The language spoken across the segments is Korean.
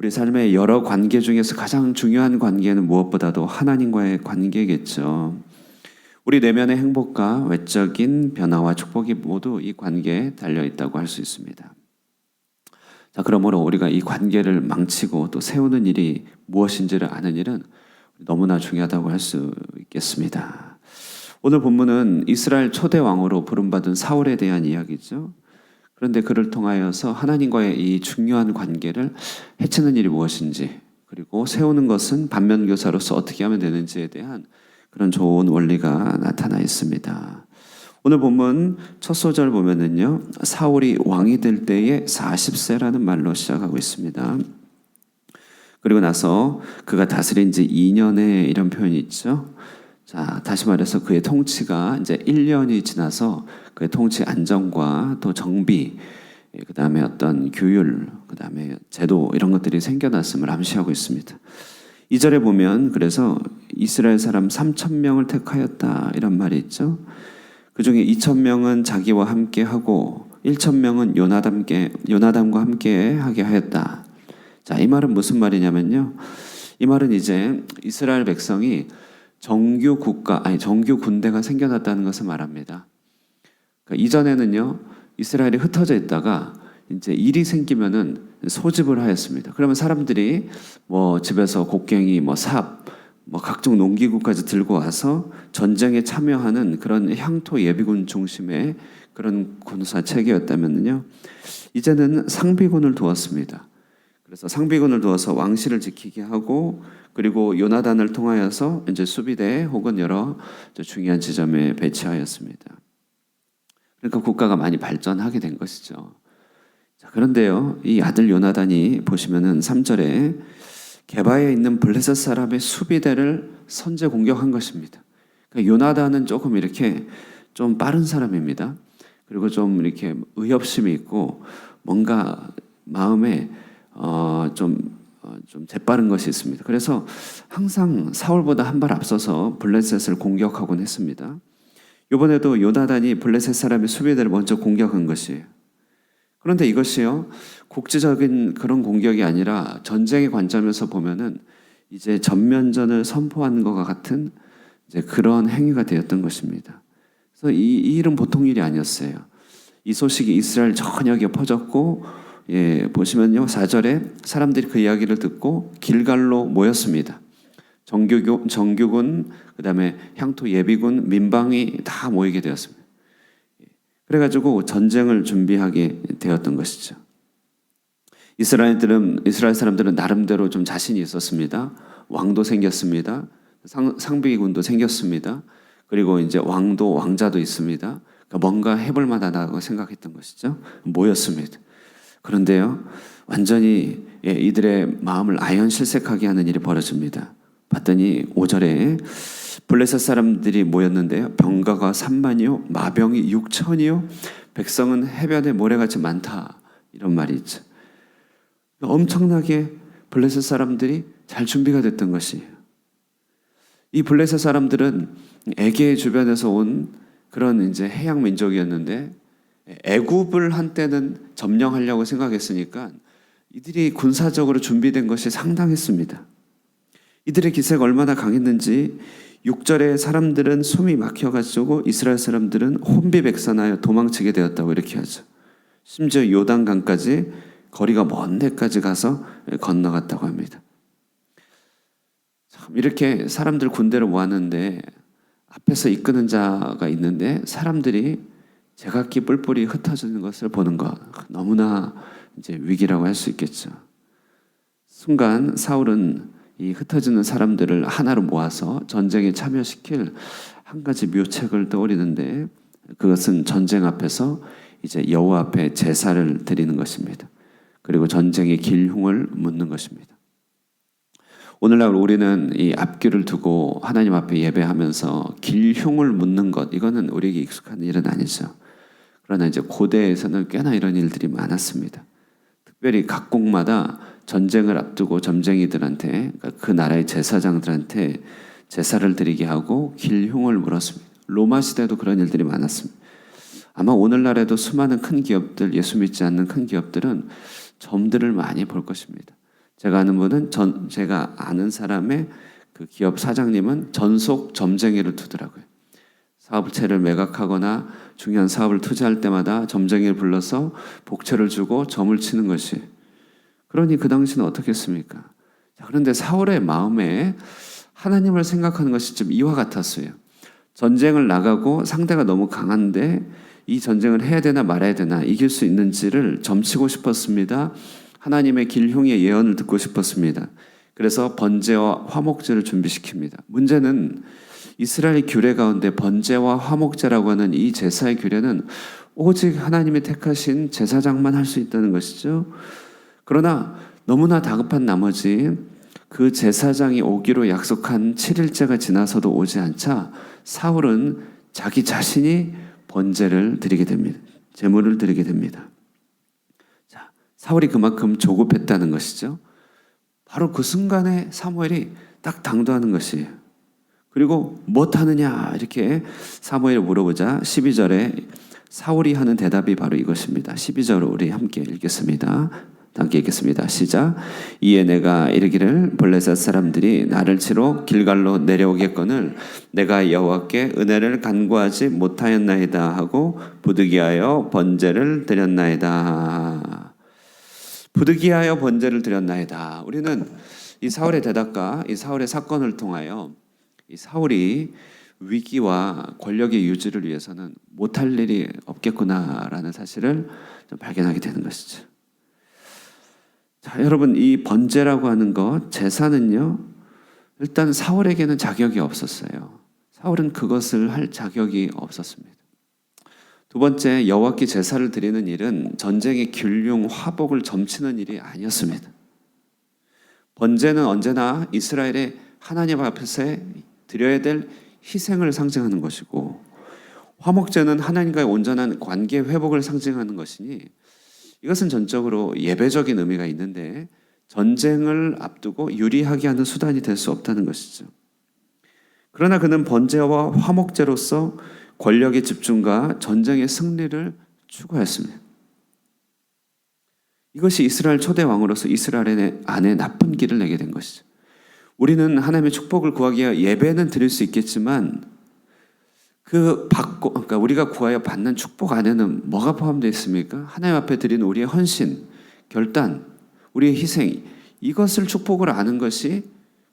우리 삶의 여러 관계 중에서 가장 중요한 관계는 무엇보다도 하나님과의 관계겠죠. 우리 내면의 행복과 외적인 변화와 축복이 모두 이 관계에 달려 있다고 할 수 있습니다. 자, 그러므로 우리가 이 관계를 망치고 또 세우는 일이 무엇인지를 아는 일은 너무나 중요하다고 할 수 있겠습니다. 오늘 본문은 이스라엘 초대 왕으로 부름받은 사울에 대한 이야기죠. 그런데 그를 통하여서 하나님과의 이 중요한 관계를 해치는 일이 무엇인지 그리고 세우는 것은 반면 교사로서 어떻게 하면 되는지에 대한 그런 좋은 원리가 나타나 있습니다. 오늘 본문 첫 소절 보면은요. 사울이 왕이 될 때에 40세라는 말로 시작하고 있습니다. 그리고 나서 그가 다스린 지 2년에 이런 표현이 있죠. 자, 다시 말해서 그의 통치가 이제 1년이 지나서 그의 통치 안정과 또 정비, 예, 그 다음에 어떤 규율, 그 다음에 제도 이런 것들이 생겨났음을 암시하고 있습니다. 2절에 보면 그래서 이스라엘 사람 3천 명을 택하였다 이런 말이 있죠. 그 중에 2천 명은 자기와 함께 하고 1천 명은 요나담께 요나담과 함께 하게 하였다. 자, 이 말은 무슨 말이냐면요. 이 말은 이제 이스라엘 백성이 정규 국가 아니 정규 군대가 생겨났다는 것을 말합니다. 그러니까 이전에는요 이스라엘이 흩어져 있다가 이제 일이 생기면은 소집을 하였습니다. 그러면 사람들이 뭐 집에서 곡괭이, 뭐 삽, 뭐 각종 농기구까지 들고 와서 전쟁에 참여하는 그런 향토 예비군 중심의 그런 군사 체계였다면요 이제는 상비군을 두었습니다. 그래서 상비군을 두어서 왕실을 지키게 하고 그리고 요나단을 통하여서 이제 수비대 혹은 여러 중요한 지점에 배치하였습니다. 그러니까 국가가 많이 발전하게 된 것이죠. 자, 그런데요, 이 아들 요나단이 보시면은 3절에 개바에 있는 블레셋 사람의 수비대를 선제 공격한 것입니다. 그러니까 요나단은 조금 이렇게 좀 빠른 사람입니다. 그리고 좀 이렇게 의협심이 있고 뭔가 마음에 어, 좀, 어, 좀 재빠른 것이 있습니다. 그래서 항상 사울보다 한 발 앞서서 블레셋을 공격하곤 했습니다. 이번에도 요나단이 블레셋 사람의 수비대를 먼저 공격한 것이에요. 그런데 이것이요, 국지적인 그런 공격이 아니라 전쟁의 관점에서 보면은 이제 전면전을 선포한 것과 같은 이제 그런 행위가 되었던 것입니다. 그래서 이, 이 일은 보통 일이 아니었어요. 이 소식이 이스라엘 전역에 퍼졌고 예, 보시면요. 4절에 사람들이 그 이야기를 듣고 길갈로 모였습니다. 정규군, 정규군, 그 다음에 향토 예비군, 민방위 다 모이게 되었습니다. 예, 그래가지고 전쟁을 준비하게 되었던 것이죠. 이스라엘들은 이스라엘 사람들은 나름대로 좀 자신이 있었습니다. 왕도 생겼습니다. 상, 상비군도 생겼습니다. 그리고 이제 왕도 왕자도 있습니다. 그러니까 뭔가 해볼 만하다고 생각했던 것이죠. 모였습니다. 그런데요, 완전히 예, 이들의 마음을 아연실색하게 하는 일이 벌어집니다. 봤더니 5절에 블레셋 사람들이 모였는데요. 병가가 3만이요, 마병이 6천이요, 백성은 해변에 모래같이 많다. 이런 말이 있죠. 엄청나게 블레셋 사람들이 잘 준비가 됐던 것이에요. 이 블레셋 사람들은 에게 주변에서 온 그런 이제 해양 민족이었는데 애굽을 한때는 점령하려고 생각했으니까 이들이 군사적으로 준비된 것이 상당했습니다. 이들의 기세가 얼마나 강했는지 6절에 사람들은 숨이 막혀가지고 이스라엘 사람들은 혼비백산하여 도망치게 되었다고 이렇게 하죠. 심지어 요단강까지 거리가 먼 데까지 가서 건너갔다고 합니다. 참 이렇게 사람들 군대를 모았는데 앞에서 이끄는 자가 있는데 사람들이 제각기 뿔뿔이 흩어지는 것을 보는 것 너무나 이제 위기라고 할 수 있겠죠. 순간 사울은 이 흩어지는 사람들을 하나로 모아서 전쟁에 참여시킬 한 가지 묘책을 떠올리는데 그것은 전쟁 앞에서 이제 여호와 앞에 제사를 드리는 것입니다. 그리고 전쟁의 길흉을 묻는 것입니다. 오늘날 우리는 이 앞길을 두고 하나님 앞에 예배하면서 길흉을 묻는 것 이거는 우리에게 익숙한 일은 아니죠. 그러나 이제 고대에서는 꽤나 이런 일들이 많았습니다. 특별히 각국마다 전쟁을 앞두고 점쟁이들한테 그러니까 그 나라의 제사장들한테 제사를 드리게 하고 길흉을 물었습니다. 로마 시대도 그런 일들이 많았습니다. 아마 오늘날에도 수많은 큰 기업들, 예수 믿지 않는 큰 기업들은 점들을 많이 볼 것입니다. 제가 아는 분은 전 제가 아는 사람의 그 기업 사장님은 전속 점쟁이를 두더라고요. 사업체를 매각하거나 중요한 사업을 투자할 때마다 점쟁이를 불러서 복채를 주고 점을 치는 것이 그러니 그 당시는 어떻겠습니까? 자, 그런데 사울의 마음에 하나님을 생각하는 것이 좀 이와 같았어요. 전쟁을 나가고 상대가 너무 강한데 이 전쟁을 해야 되나 말아야 되나 이길 수 있는지를 점치고 싶었습니다. 하나님의 길흉의 예언을 듣고 싶었습니다. 그래서 번제와 화목제를 준비시킵니다. 문제는 이스라엘 규례 가운데 번제와 화목제라고 하는 이 제사의 규례는 오직 하나님이 택하신 제사장만 할 수 있다는 것이죠. 그러나 너무나 다급한 나머지 그 제사장이 오기로 약속한 7일째가 지나서도 오지 않자 사울은 자기 자신이 번제를 드리게 됩니다. 제물을 드리게 됩니다. 자, 사울이 그만큼 조급했다는 것이죠. 바로 그 순간에 사무엘이 딱 당도하는 것이에요. 그리고 못하느냐 이렇게 사무엘을 물어보자 12절에 사울이 하는 대답이 바로 이것입니다. 12절을 우리 함께 읽겠습니다. 함께 읽겠습니다. 시작. 이에 내가 이르기를 블레셋 사람들이 나를 치러 길갈로 내려오겠거늘 내가 여호와께 은혜를 간구하지 못하였나이다 하고 부득이하여 번제를 드렸나이다. 부득이하여 번제를 드렸나이다. 우리는 이 사울의 대답과 이 사울의 사건을 통하여 이 사울이 위기와 권력의 유지를 위해서는 못할 일이 없겠구나라는 사실을 좀 발견하게 되는 것이죠. 자, 여러분 이 번제라고 하는 것 제사는요. 일단 사울에게는 자격이 없었어요. 사울은 그것을 할 자격이 없었습니다. 두 번째 여호와께 제사를 드리는 일은 전쟁의 균룡 화복을 점치는 일이 아니었습니다. 번제는 언제나 이스라엘의 하나님 앞에서 드려야 될 희생을 상징하는 것이고 화목제는 하나님과의 온전한 관계 회복을 상징하는 것이니 이것은 전적으로 예배적인 의미가 있는데 전쟁을 앞두고 유리하게 하는 수단이 될 수 없다는 것이죠. 그러나 그는 번제와 화목제로서 권력의 집중과 전쟁의 승리를 추구했습니다. 이것이 이스라엘 초대 왕으로서 이스라엘 안에 나쁜 길을 내게 된 것이죠. 우리는 하나님의 축복을 구하기 위해 예배는 드릴 수 있겠지만 그 받고 그러니까 우리가 구하여 받는 축복 안에는 뭐가 포함되어 있습니까? 하나님 앞에 드리는 우리의 헌신, 결단, 우리의 희생 이것을 축복을 아는 것이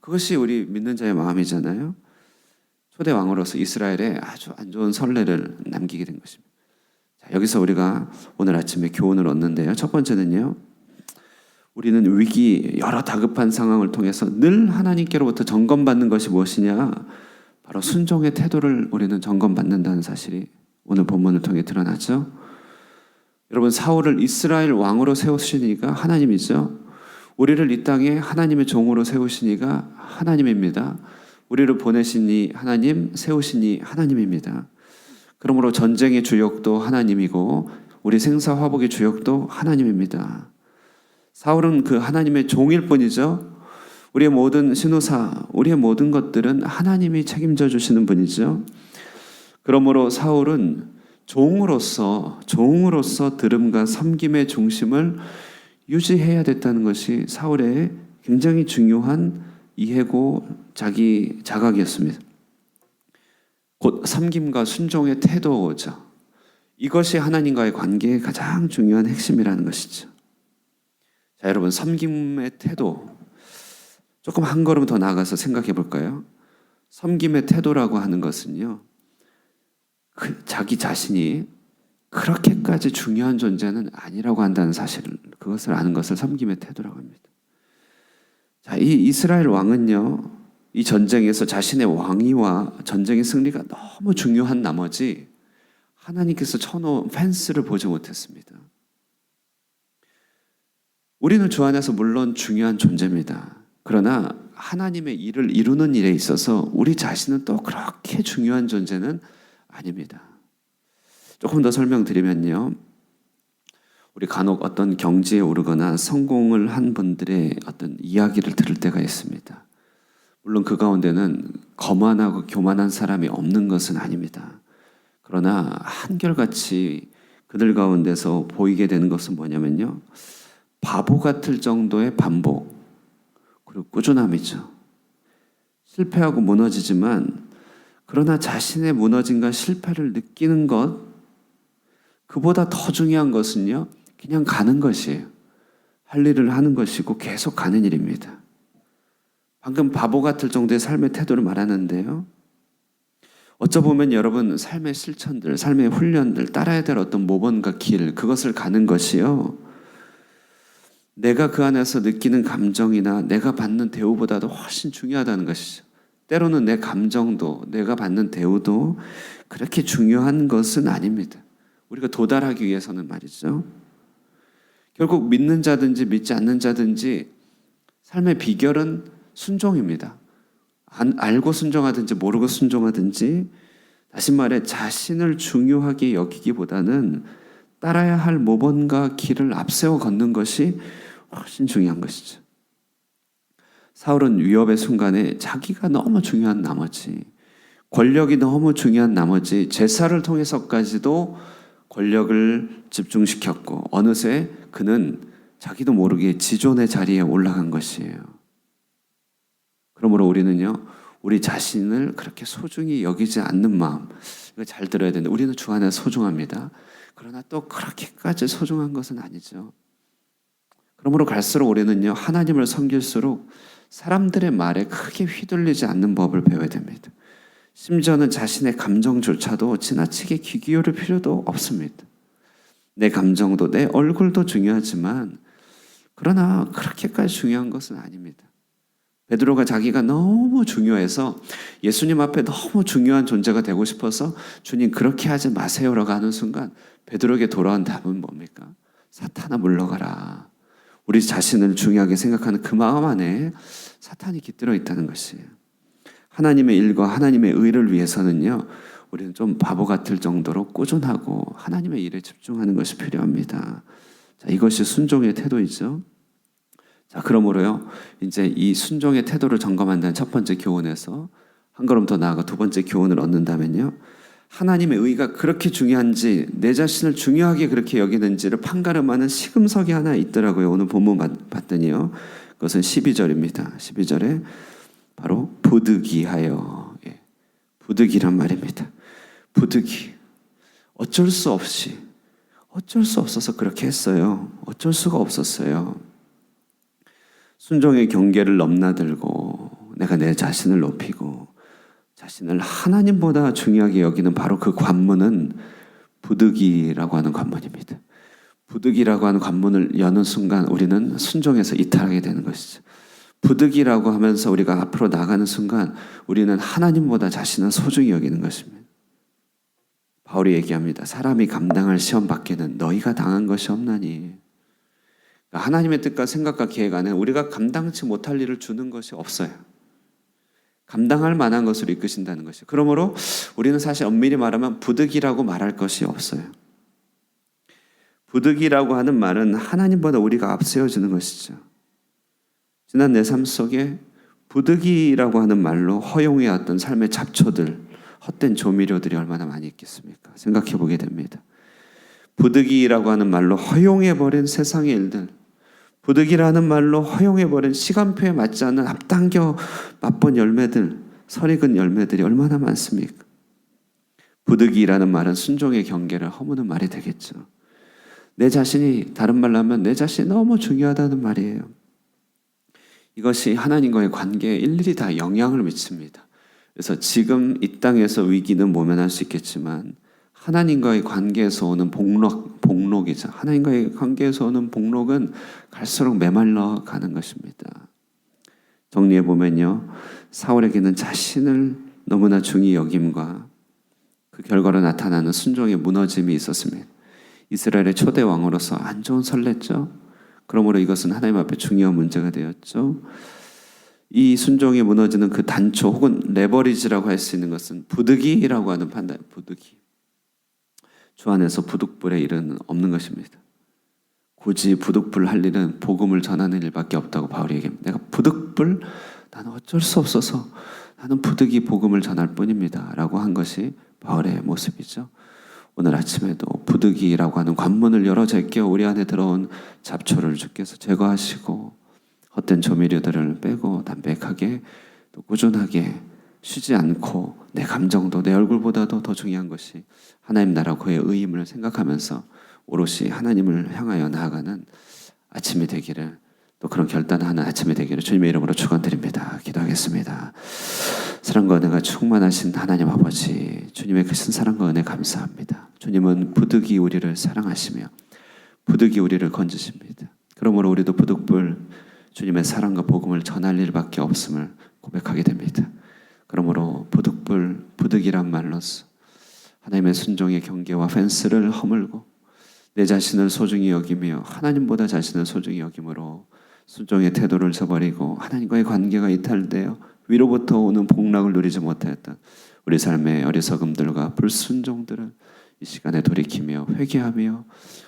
그것이 우리 믿는 자의 마음이잖아요. 초대 왕으로서 이스라엘에 아주 안 좋은 선례를 남기게 된 것입니다. 자, 여기서 우리가 오늘 아침에 교훈을 얻는데요. 첫 번째는요. 우리는 위기 여러 다급한 상황을 통해서 늘 하나님께로부터 점검받는 것이 무엇이냐? 바로 순종의 태도를 우리는 점검받는다는 사실이 오늘 본문을 통해 드러나죠. 여러분 사울을 이스라엘 왕으로 세우시니까 하나님이죠. 우리를 이 땅에 하나님의 종으로 세우시니까 하나님입니다. 우리를 보내시니 하나님, 세우시니 하나님입니다. 그러므로 전쟁의 주역도 하나님이고 우리 생사 화복의 주역도 하나님입니다. 사울은 그 하나님의 종일 뿐이죠. 우리의 모든 신호사, 우리의 모든 것들은 하나님이 책임져 주시는 분이죠. 그러므로 사울은 종으로서 종으로서 들음과 섬김의 중심을 유지해야 됐다는 것이 사울의 굉장히 중요한 이해고 자기 자각이었습니다. 곧 섬김과 순종의 태도죠. 이것이 하나님과의 관계의 가장 중요한 핵심이라는 것이죠. 자, 여러분 섬김의 태도 조금 한 걸음 더 나가서 생각해 볼까요? 섬김의 태도라고 하는 것은요. 그 자기 자신이 그렇게까지 중요한 존재는 아니라고 한다는 사실을 그것을 아는 것을 섬김의 태도라고 합니다. 자, 이 이스라엘 왕은요. 이 전쟁에서 자신의 왕위와 전쟁의 승리가 너무 중요한 나머지 하나님께서 쳐놓은 펜스를 보지 못했습니다. 우리는 주 안에서 물론 중요한 존재입니다. 그러나 하나님의 일을 이루는 일에 있어서 우리 자신은 또 그렇게 중요한 존재는 아닙니다. 조금 더 설명드리면요. 우리 간혹 어떤 경지에 오르거나 성공을 한 분들의 어떤 이야기를 들을 때가 있습니다. 물론 그 가운데는 거만하고 교만한 사람이 없는 것은 아닙니다. 그러나 한결같이 그들 가운데서 보이게 되는 것은 뭐냐면요. 바보 같을 정도의 반복, 그리고 꾸준함이죠. 실패하고 무너지지만 그러나 자신의 무너짐과 실패를 느끼는 것 그보다 더 중요한 것은요. 그냥 가는 것이에요. 할 일을 하는 것이고 계속 가는 일입니다. 방금 바보 같을 정도의 삶의 태도를 말하는데요. 어쩌보면 여러분 삶의 실천들, 삶의 훈련들, 따라야 될 어떤 모범과 길, 그것을 가는 것이요. 내가 그 안에서 느끼는 감정이나 내가 받는 대우보다도 훨씬 중요하다는 것이죠. 때로는 내 감정도, 내가 받는 대우도 그렇게 중요한 것은 아닙니다. 우리가 도달하기 위해서는 말이죠. 결국 믿는 자든지 믿지 않는 자든지 삶의 비결은 순종입니다. 안, 알고 순종하든지 모르고 순종하든지 다시 말해 자신을 중요하게 여기기보다는 따라야 할 모범과 길을 앞세워 걷는 것이 훨씬 중요한 것이죠. 사울은 위협의 순간에 자기가 너무 중요한 나머지 권력이 너무 중요한 나머지 제사를 통해서까지도 권력을 집중시켰고 어느새 그는 자기도 모르게 지존의 자리에 올라간 것이에요. 그러므로 우리는요, 우리 자신을 그렇게 소중히 여기지 않는 마음, 이거 잘 들어야 되는데, 우리는 주 안에 소중합니다. 그러나 또 그렇게까지 소중한 것은 아니죠. 그러므로 갈수록 우리는요, 하나님을 섬길수록 사람들의 말에 크게 휘둘리지 않는 법을 배워야 됩니다. 심지어는 자신의 감정조차도 지나치게 귀 기울일 필요도 없습니다. 내 감정도 내 얼굴도 중요하지만 그러나 그렇게까지 중요한 것은 아닙니다. 베드로가 자기가 너무 중요해서 예수님 앞에 너무 중요한 존재가 되고 싶어서 주님 그렇게 하지 마세요라고 하는 순간 베드로에게 돌아온 답은 뭡니까? 사탄아 물러가라. 우리 자신을 중요하게 생각하는 그 마음 안에 사탄이 깃들어 있다는 것이에요. 하나님의 일과 하나님의 의를 위해서는요, 우리는 좀 바보 같을 정도로 꾸준하고 하나님의 일에 집중하는 것이 필요합니다. 자, 이것이 순종의 태도이죠. 자, 그러므로요, 이제 이 순종의 태도를 점검한다는 첫 번째 교훈에서 한 걸음 더 나아가 두 번째 교훈을 얻는다면요. 하나님의 의가 그렇게 중요한지 내 자신을 중요하게 그렇게 여기는지를 판가름하는 시금석이 하나 있더라고요. 오늘 본문 봤더니요. 그것은 12절입니다. 12절에 바로 부득이하여 예. 부득이란 말입니다. 부득이 어쩔 수 없이 어쩔 수 없어서 그렇게 했어요. 어쩔 수가 없었어요. 순종의 경계를 넘나들고 내가 내 자신을 높이고 자신을 하나님보다 중요하게 여기는 바로 그 관문은 부득이라고 하는 관문입니다. 부득이라고 하는 관문을 여는 순간 우리는 순종에서 이탈하게 되는 것이죠. 부득이라고 하면서 우리가 앞으로 나가는 순간 우리는 하나님보다 자신을 소중히 여기는 것입니다. 바울이 얘기합니다. 사람이 감당할 시험 밖에는 너희가 당한 것이 없나니. 그러니까 하나님의 뜻과 생각과 계획 안에 우리가 감당치 못할 일을 주는 것이 없어요. 감당할 만한 것을 이끄신다는 것이요. 그러므로 우리는 사실 엄밀히 말하면 부득이라고 말할 것이 없어요. 부득이라고 하는 말은 하나님보다 우리가 앞세워지는 것이죠. 지난 내 삶 속에 부득이라고 하는 말로 허용해왔던 삶의 잡초들, 헛된 조미료들이 얼마나 많이 있겠습니까? 생각해 보게 됩니다. 부득이라고 하는 말로 허용해버린 세상의 일들, 부득이라는 말로 허용해버린 시간표에 맞지 않는 앞당겨 맛본 열매들, 설익은 열매들이 얼마나 많습니까? 부득이라는 말은 순종의 경계를 허무는 말이 되겠죠. 내 자신이 다른 말로 하면 내 자신이 너무 중요하다는 말이에요. 이것이 하나님과의 관계에 일일이 다 영향을 미칩니다. 그래서 지금 이 땅에서 위기는 모면할 수 있겠지만 하나님과의 관계에서 오는 복록, 복록이죠. 하나님과의 관계에서 오는 복록은 갈수록 메말라 가는 것입니다. 정리해 보면요. 사울에게는 자신을 너무나 중히 여김과 그 결과로 나타나는 순종의 무너짐이 있었습니다. 이스라엘의 초대 왕으로서 안 좋은 설렜죠. 그러므로 이것은 하나님 앞에 중요한 문제가 되었죠. 이 순종이 무너지는 그 단초 혹은 레버리지라고 할 수 있는 것은 부득이라고 하는 판단, 부득이. 주 안에서 부득불의 일은 없는 것입니다. 굳이 부득불 할 일은 복음을 전하는 일밖에 없다고 바울이 얘기합니다. 내가 부득불 나는 어쩔 수 없어서 나는 부득이 복음을 전할 뿐입니다. 라고 한 것이 바울의 모습이죠. 오늘 아침에도 부득이라고 하는 관문을 열어 제껴 우리 안에 들어온 잡초를 주께서 제거하시고 헛된 조미료들을 빼고 담백하게 또 꾸준하게 쉬지 않고 내 감정도 내 얼굴보다도 더 중요한 것이 하나님 나라 그의 의임을 생각하면서 오롯이 하나님을 향하여 나아가는 아침이 되기를 또 그런 결단하는 아침이 되기를 주님의 이름으로 축원드립니다. 기도하겠습니다. 사랑과 은혜가 충만하신 하나님 아버지 주님의 크신 사랑과 은혜 감사합니다. 주님은 부득이 우리를 사랑하시며 부득이 우리를 건지십니다. 그러므로 우리도 부득불 주님의 사랑과 복음을 전할 일밖에 없음을 고백하게 됩니다. 그러므로 부득불 부득이란 말로서 하나님의 순종의 경계와 펜스를 허물고 내 자신을 소중히 여기며 하나님보다 자신을 소중히 여김으로 순종의 태도를 저버리고 하나님과의 관계가 이탈되어 위로부터 오는 복락을 누리지 못했던 우리 삶의 어리석음들과 불순종들을 이 시간에 돌이키며 회개하며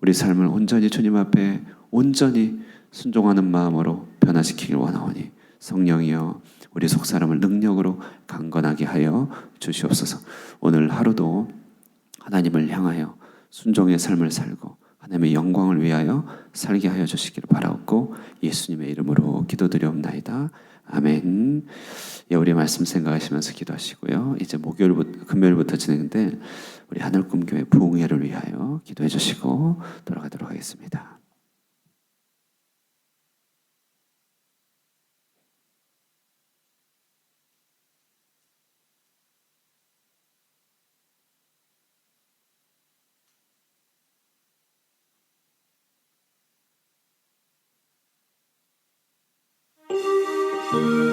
우리 삶을 온전히 주님 앞에 온전히 순종하는 마음으로 변화시키길 원하오니 성령이여 우리 속 사람을 능력으로 강건하게 하여 주시옵소서. 오늘 하루도 하나님을 향하여 순종의 삶을 살고 하나님의 영광을 위하여 살게 하여 주시기를 바라옵고 예수님의 이름으로 기도드리옵나이다. 아멘. 예, 우리 말씀 생각하시면서 기도하시고요. 이제 목요일부터 금요일부터 진행될 우리 하늘꿈교회 부흥회를 위하여 기도해 주시고 돌아가도록 하겠습니다. You